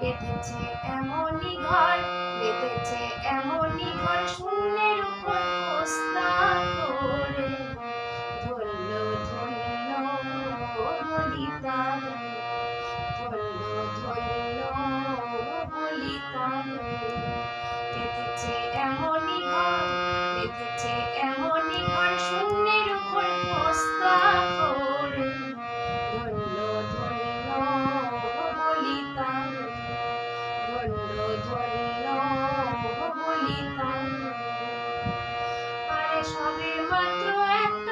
বেঁধেছে এমনই ঘর, বেঁধেছে এমনই ঘর, শূন্যের উপর বস্তা করে। ধন্য ধন্য বলিতা ধন্য ধন্য বেঁধেছে এমনই ঘর, বেঁধেছে সবে মাত্র এক